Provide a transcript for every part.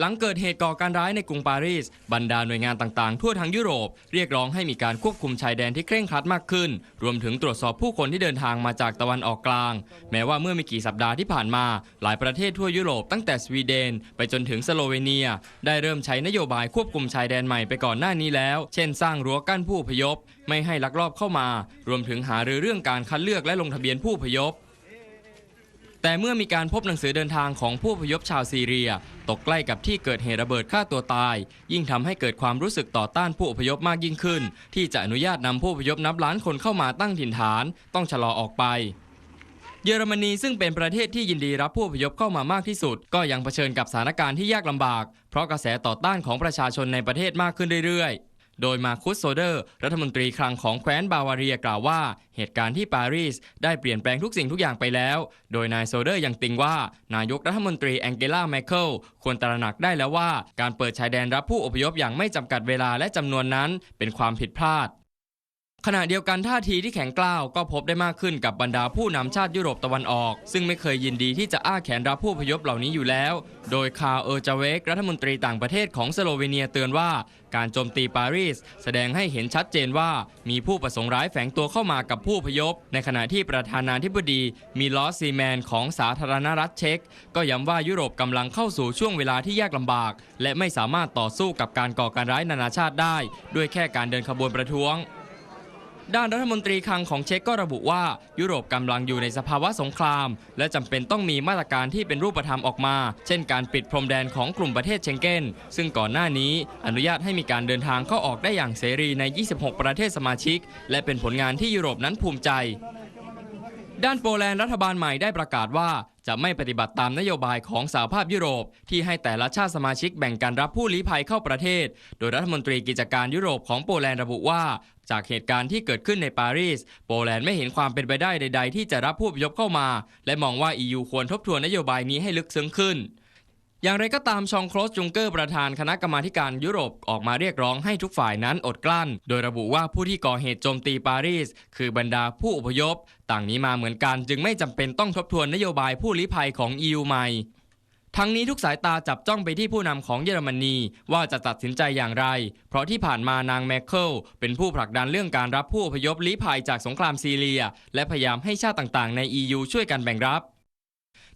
หลังเกิดเหตุก่อการร้ายในกรุงปารีส บรรดาหน่วยงานต่างๆ ทั่วทั้งยุโรป เรียกร้องให้มีการควบคุมชายแดนที่เคร่งครัดมากขึ้น รวมถึงตรวจสอบผู้คนที่เดินทางมาจากตะวันออกกลาง แม้ว่าเมื่อไม่กี่สัปดาห์ที่ผ่านมา หลายประเทศทั่วยุโรปตั้งแต่สวีเดน ไปจนถึงสโลเวเนีย ได้เริ่มใช้นโยบายควบคุมชายแดนใหม่ไปก่อนหน้านี้แล้ว เช่น สร้างรั้วกั้นผู้พยพ ไม่ให้ลักลอบเข้ามา รวมถึงหารือเรื่องการคัดเลือกและลงทะเบียนผู้พยพ แต่เมื่อมีการพบหนังสือเดินทางของผู้พยพชาวซีเรีย ตกใกล้กับที่เกิดเหตุระเบิดฆ่าตัวตาย ยิ่งทำให้เกิดความรู้สึกต่อต้านผู้อพยพมากยิ่งขึ้น ที่จะอนุญาตนำผู้อพยพนับล้านคนเข้ามาตั้งถิ่นฐาน ต้องชะลอออกไป เยอรมนีซึ่งเป็นประเทศที่ยินดีรับผู้อพยพเข้ามามากที่สุด ก็ยังเผชิญกับสถานการณ์ที่ยากลำบาก เพราะกระแสต่อต้านของประชาชนในประเทศมากขึ้นเรื่อยๆ โดยมาคุสโซเดอร์ รัฐมนตรีคลังของแคว้นบาวาเรียกล่าวว่า เหตุการณ์ที่ปารีสได้เปลี่ยนแปลงทุกสิ่งทุกอย่างไปแล้ว โดยนายโซเดอร์ยังติงว่า นายกรัฐมนตรีแองเกลาแมคเคิลควรตระหนักได้แล้วว่า การเปิดชายแดนรับผู้อพยพอย่างไม่จำกัดเวลาและจำนวนนั้นเป็นความผิดพลาด ขณะเดียวกันท่าทีที่แข็งกร้าวก็พบได้มากขึ้นกับบรรดาผู้นำชาติยุโรปตะวันออก ซึ่งไม่เคยยินดีที่จะอ้าแขนรับผู้พยพเหล่านี้อยู่แล้ว โดยคาร์เออร์จาเวกรัฐมนตรีต่างประเทศของสโลเวเนียเตือนว่า การโจมตีปารีส แสดงให้เห็นชัดเจนว่ามีผู้ประสงค์ร้ายแฝงตัวเข้ามากับผู้พยพ ในขณะที่ประธานาธิบดีมีลอสซีแมนของสาธารณรัฐเช็กก็ย้ำว่ายุโรปกำลังเข้าสู่ช่วงเวลาที่ยากลำบาก และไม่สามารถต่อสู้กับการก่อการร้ายนานาชาติได้ ด้วยแค่การเดินขบวนประท้วง ด้านรัฐมนตรีคลังของเช็กก็ระบุว่ายุโรปกำลังอยู่ในสภาวะสงคราม และจำเป็นต้องมีมาตรการที่เป็นรูปธรรมออกมา เช่นการปิดพรมแดนของกลุ่มประเทศเชงเก้น ซึ่งก่อนหน้านี้อนุญาตให้มีการเดินทางเข้าออกได้อย่างเสรีใน 26 ประเทศสมาชิก และเป็นผลงานที่ยุโรปนั้นภูมิใจ ด้านโปแลนด์รัฐบาลใหม่ได้ประกาศว่าจะไม่ปฏิบัติตามนโยบายของสหภาพยุโรป ที่ให้แต่ละชาติสมาชิกแบ่งกันรับผู้ลี้ภัยเข้าประเทศ โดยรัฐมนตรีกิจการยุโรปของโปแลนด์ระบุว่า จากเหตุการณ์ที่เกิดขึ้นในปารีส โปแลนด์ไม่เห็นความเป็นไปได้ใด ๆ ที่จะรับผู้อพยพเข้ามา และมองว่า EU ควรทบทวนนโยบายนี้ให้ลึกซึ้งขึ้นอย่างไรก็ตามชองโคลสจุงเกอร์ประธานคณะกรรมาการยุโรปออกมาเรียกร้องให้ทุกฝ่ายนั้นอดกลั้น โดยระบุว่าผู้ที่ก่อเหตุโจมตีปารีส คือบรรดาผู้อพยพ ต่างนี้มาเหมือนกันจึงไม่จำเป็นต้องทบทวนนโยบายผู้ลี้ภัยของ EU ใหม่ ทั้งนี้ทุกสายตาจับจ้องไปที่ผู้นำของเยอรมนีว่าจะตัดสินใจอย่างไร เพราะที่ผ่านมานางแมคเคิลเป็นผู้ผลักดันเรื่องการรับผู้อพยพลี้ภัยจากสงครามซีเรีย และพยายามให้ชาติต่างๆ ใน EU ช่วยกันแบ่งรับ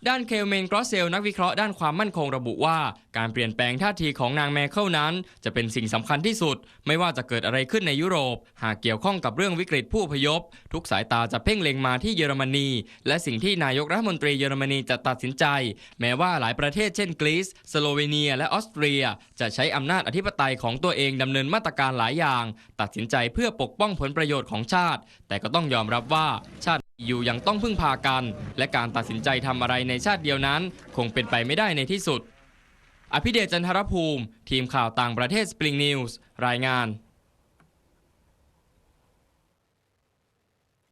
ด้านเคลเมนกรอสเซลนักวิเคราะห์ด้านความมั่นคงระบุว่าการเปลี่ยนแปลงท่าทีของนางแมคเคิลนั้น จะเป็นสิ่งสำคัญที่สุด ไม่ว่าจะเกิดอะไรขึ้นในยุโรป หากเกี่ยวข้องกับเรื่องวิกฤตผู้พยพ ทุกสายตาจะเพ่งเล็งมาที่เยอรมนี และสิ่งที่นายกรัฐมนตรีเยอรมนีจะตัดสินใจ แม้ว่าหลายประเทศเช่นกรีซสโลเวเนีย และออสเตรีย จะใช้อำนาจอธิปไตยของตัวเองดำเนินมาตรการหลายอย่าง ตัดสินใจเพื่อปกป้องผลประโยชน์ของชาติ แต่ก็ต้องยอมรับว่าชาติ อยู่ยังต้องพึ่งพากัน และการตัดสินใจทำอะไรในชาติเดียวนั้น คงเป็นไปไม่ได้ในที่สุด อภิเดชจันทรภูมิ ทีมข่าวต่างประเทศสปริงนิวส์รายงาน